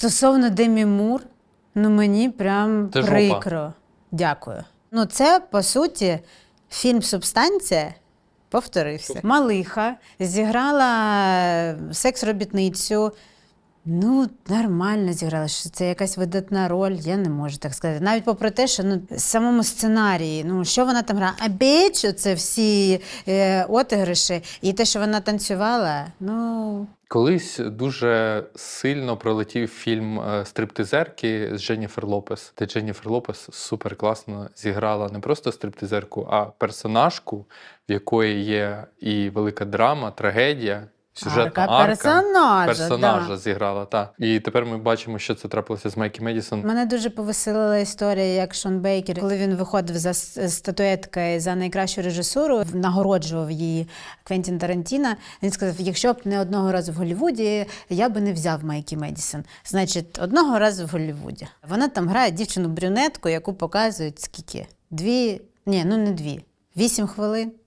Стосовно Демі Мур, ну мені прям Це жопа. прикро. Дякую. Ну, це по суті фільм Субстанція. Повторився. Малиха зіграла секс-робітницю. Ну, нормально зіграла. Що це якась видатна роль, я не можу так сказати. Навіть попри те, що ну, в самому сценарії, ну що вона там грала? А біч, це всі е, отигриші, і те, що вона танцювала, ну Колись дуже сильно пролетів фільм е, Стриптизерки з Дженніфер Лопес, де Дженніфер Лопес супер класно зіграла не просто стриптизерку, а персонажку, в якої є і велика драма, трагедія. Сюжетна Арка арка, персонажа, персонажа да. зіграла, так. І тепер ми бачимо, що це трапилося з Майкі Медісон. Мене дуже повеселила історія, як Шон Бейкер, коли він виходив за статуеткою за найкращу режисуру, нагороджував її Квентін Тарантіна. Він сказав: якщо б не одного разу в Голлівуді, я би не взяв Майкі Медісон. Значить, одного разу в Голлівуді. Вона там грає дівчину брюнетку, яку показують скільки? Дві, ні, ну не дві. Вісім хвилин.